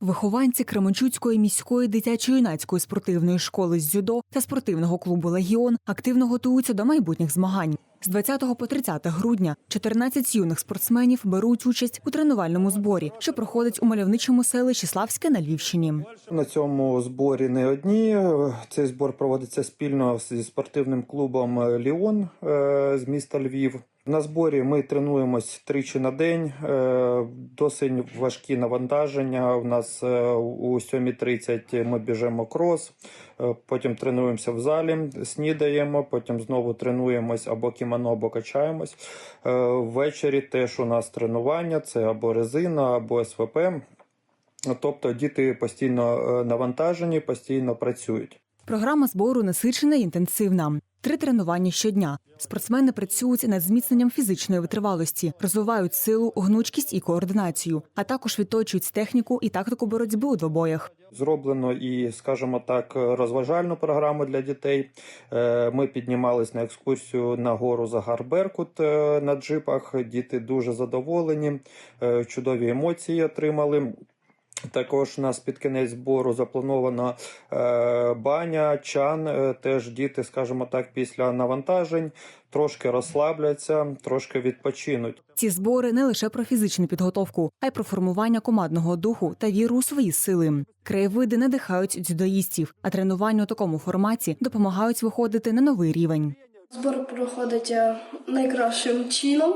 Вихованці Кременчуцької міської дитячо-юнацької спортивної школи з дзюдо та спортивного клубу Легіон активно готуються до майбутніх змагань. З 20 по 30 грудня 14 юних спортсменів беруть участь у тренувальному зборі, що проходить у мальовничому селищі Славське на Львівщині. На цьому зборі не одні. Цей збор проводиться спільно зі спортивним клубом Ліон е, з міста Львів. На зборі ми тренуємось тричі на день. е, Досить важкі навантаження. У нас е, у 7.30 ми біжимо крос, потім тренуємося в залі, снідаємо, потім знову тренуємось або кімоно, або качаємось. Е, Ввечері теж у нас тренування: це або резина, або СВП. Тобто діти постійно е, навантажені, постійно працюють. Програма збору насичена і інтенсивна. Три тренування щодня. Спортсмени працюють над зміцненням фізичної витривалості, розвивають силу, гнучкість і координацію, а також відточують техніку і тактику боротьби у двобоях. Зроблено і, скажімо так, розважальну програму для дітей. Е, Ми піднімались на екскурсію на гору Загар Беркут е, на джипах. Діти дуже задоволені, е, чудові емоції отримали. Також у нас під кінець збору запланована е, баня, чан. Е, Теж діти, скажімо так, після навантажень трошки розслабляться, трошки відпочинуть. Ці збори не лише про фізичну підготовку, а й про формування командного духу та віру у свої сили. Краєвиди надихають дзюдоїстів, а тренування у такому форматі допомагають виходити на новий рівень. Збор проходить е, найкращим чином.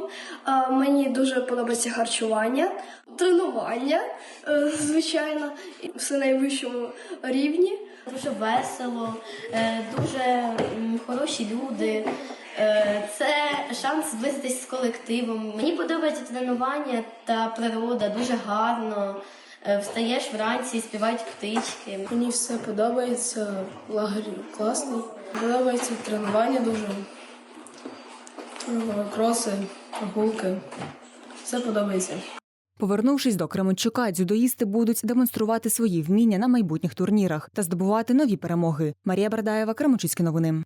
Мені дуже подобається харчування, тренування, е, звичайно, все найвищому рівні. Дуже весело, е, дуже хороші люди. Це шанс зблизитись з колективом. Мені подобається тренування та природа дуже гарно. Е, Встаєш вранці, співають птички. Мені все подобається, лагерь класний. Подобається тренування дуже. Е, Кроси, прогулки. Все подобається. Повернувшись до Кременчука, дзюдоїсти будуть демонструвати свої вміння на майбутніх турнірах та здобувати нові перемоги. Марія Бердаєва, Кременчуцькі новини.